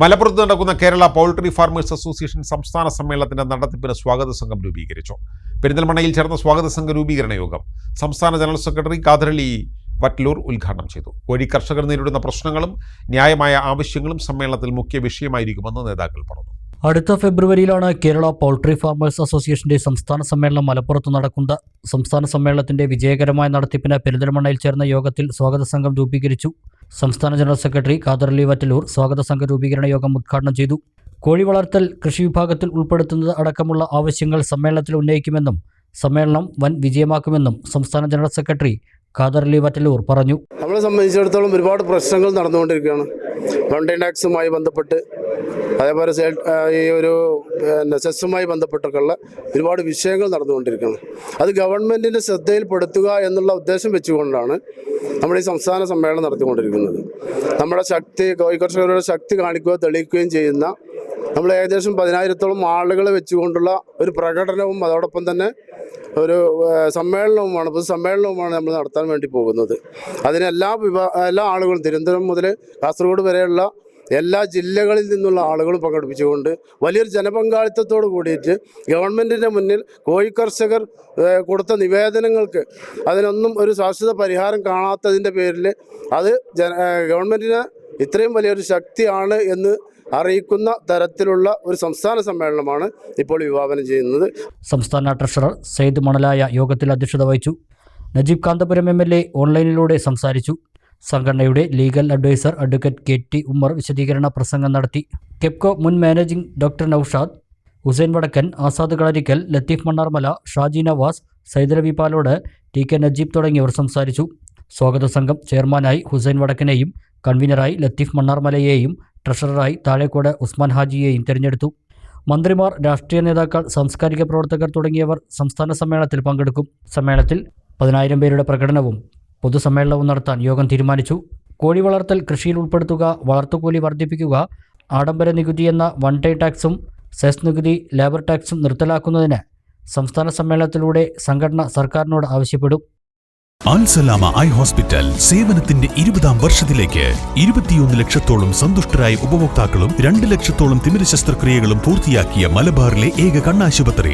മലപ്പുറത്ത് നടക്കുന്ന Kerala poultry farmers association സംസ്ഥാന സമ്മേളനത്തിന്റെ നടത്തിപ്പിന് സ്വാഗത സംഘം രൂപീകരിച്ചു. പെരിന്തൽമണ്ണയിൽ ചേർന്ന സ്വാഗത സംഘ രൂപീകരണ യോഗം സംസ്ഥാന ജനറൽ സെക്രട്ടറി കാതരളി വറ്റ്ലൂർ ഉദ്ഘാടനം ചെയ്തു. കോഴി കർഷകർ നേരിടുന്ന പ്രശ്നങ്ങളും ന്യായമായ ആവശ്യങ്ങളും സമ്മേളനത്തിൽ മുഖ്യ വിഷയമായിരിക്കുമെന്ന് നേതാക്കൾ പറഞ്ഞു. അടുത്ത ഫെബ്രുവരിയിലാണ് കേരള പൗൾട്രി ഫാർമേഴ്സ് അസോസിയേഷന്റെ സംസ്ഥാന സമ്മേളനം മലപ്പുറത്ത് നടക്കുന്നത്. സംസ്ഥാന സമ്മേളനത്തിന്റെ വിജയകരമായ നടത്തിപ്പിന് പെരിന്തൽമണ്ണയിൽ ചേർന്ന യോഗത്തിൽ സ്വാഗത സംഘം രൂപീകരിച്ചു. സംസ്ഥാന ജനറൽ സെക്രട്ടറി ഖാദർലി വറ്റലൂർ സ്വാഗത സംഘ രൂപീകരണ യോഗം ഉദ്ഘാടനം ചെയ്തു. കോഴി വളർത്തൽ കൃഷി വിഭാഗത്തിൽ ഉൾപ്പെടുത്തുന്നത് അടക്കമുള്ള ആവശ്യങ്ങൾ സമ്മേളനത്തിൽ ഉന്നയിക്കുമെന്നും സമ്മേളനം വൻ വിജയമാക്കുമെന്നും സംസ്ഥാന ജനറൽ സെക്രട്ടറി ഖാദർലി വറ്റലൂർ പറഞ്ഞു. നമ്മളെ സംബന്ധിച്ചിടത്തോളം ഒരുപാട് പ്രശ്നങ്ങൾ നടന്നുകൊണ്ടിരിക്കുകയാണ്. ടാക്സുമായി ബന്ധപ്പെട്ട് അതേപോലെ ഈ ഒരു പിന്നെ സെസ്സുമായി ബന്ധപ്പെട്ടൊക്കെയുള്ള ഒരുപാട് വിഷയങ്ങൾ നടന്നുകൊണ്ടിരിക്കുന്നത് അത് ഗവൺമെന്റിന്റെ ശ്രദ്ധയിൽപ്പെടുത്തുക എന്നുള്ള ഉദ്ദേശം വെച്ചുകൊണ്ടാണ് നമ്മൾ ഈ സംസ്ഥാന സമ്മേളനം നടത്തിക്കൊണ്ടിരിക്കുന്നത്. നമ്മുടെ ശക്തി കോഴിക്കർഷകരുടെ ശക്തി കാണിക്കുകയോ തെളിയിക്കുകയും ചെയ്യുന്ന നമ്മൾ ഏകദേശം പതിനായിരത്തോളം ആളുകളെ വെച്ചുകൊണ്ടുള്ള ഒരു പ്രകടനവും അതോടൊപ്പം തന്നെ ഒരു സമ്മേളനവുമാണ് പൊതു സമ്മേളനവുമാണ് നമ്മൾ നടത്താൻ വേണ്ടി പോകുന്നത്. അതിന് എല്ലാ വിഭാ എല്ലാ ആളുകളും തിരുവനന്തപുരം മുതൽ കാസർഗോഡ് വരെയുള്ള എല്ലാ ജില്ലകളിൽ നിന്നുള്ള ആളുകൾ പങ്കെടുപ്പിച്ചുകൊണ്ട് വലിയൊരു ജനപങ്കാളിത്തത്തോട് കൂടിയിട്ട് ഗവൺമെന്റിന്റെ മുന്നിൽ കോഴിക്കർഷകർ കർഷകർ കൊടുത്ത നിവേദനങ്ങൾക്ക് അതിനൊന്നും ഒരു ശാശ്വത പരിഹാരം കാണാത്തതിന്റെ പേരിൽ അത് ഗവൺമെന്റിന് ഇത്രയും വലിയൊരു ശക്തിയാണ് എന്ന് അറിയിക്കുന്ന തരത്തിലുള്ള ഒരു സംസ്ഥാന സമ്മേളനമാണ് ഇപ്പോൾ വിഭാവനം ചെയ്യുന്നത്. സംസ്ഥാന ട്രഷറർ സെയ്ദ് മണലായ യോഗത്തിൽ അധ്യക്ഷത വഹിച്ചു. Najeeb Kanthapuram M L A ഓൺലൈനിലൂടെ സംസാരിച്ചു. സംഘടനയുടെ legal adviser advocate K T Ummer വിശദീകരണ പ്രസംഗം നടത്തി. കെപ്കോ മുൻ managing doctor Naushad Hussain Vadakkan Azad Kalarikkal Latheef Mannarmala Shaji Navas Saidarabi Palode T K Najeeb തുടങ്ങിയവർ സംസാരിച്ചു. സ്വാഗത സംഘം ചെയർമാനായി ഹുസൈൻ വടക്കനെയും കൺവീനറായി ലത്തീഫ് മണ്ണാർമലയെയും ട്രഷററായി താഴേക്കോട് ഉസ്മാൻ ഹാജിയെയും തിരഞ്ഞെടുത്തു. മന്ത്രിമാർ രാഷ്ട്രീയ നേതാക്കൾ സാംസ്കാരിക പ്രവർത്തകർ തുടങ്ങിയവർ സംസ്ഥാന സമ്മേളനത്തിൽ പങ്കെടുക്കും. സമ്മേളനത്തിൽ പതിനായിരം പേരുടെ പ്രകടനവും പൊതുസമ്മേളനവും നടത്താൻ യോഗം തീരുമാനിച്ചു. കോഴി വളർത്തൽ കൃഷിയിൽ ഉൾപ്പെടുത്തുക വളർത്തുകൂലി വർദ്ധിപ്പിക്കുക ആഡംബര നികുതി എന്ന വൺ ടൈം ടാക്സും സെസ് നികുതി ലേബർ ടാക്സും നിർത്തലാക്കുന്നതിന് സംസ്ഥാന സമ്മേളനത്തിലൂടെ സംഘടന സർക്കാരിനോട് ആവശ്യപ്പെടും. അൽസലാമ ഐ ഹോസ്പിറ്റൽ സേവനത്തിന്റെ ഇരുപതാം വർഷത്തിലേക്ക് ഇരുപത്തിയൊന്ന് ലക്ഷത്തോളം സന്തുഷ്ടരായ ഉപഭോക്താക്കളും രണ്ട് ലക്ഷത്തോളം തിമിര ശസ്ത്രക്രിയകളും പൂർത്തിയാക്കിയ മലബാറിലെ ഏക കണ്ണാശുപത്രി.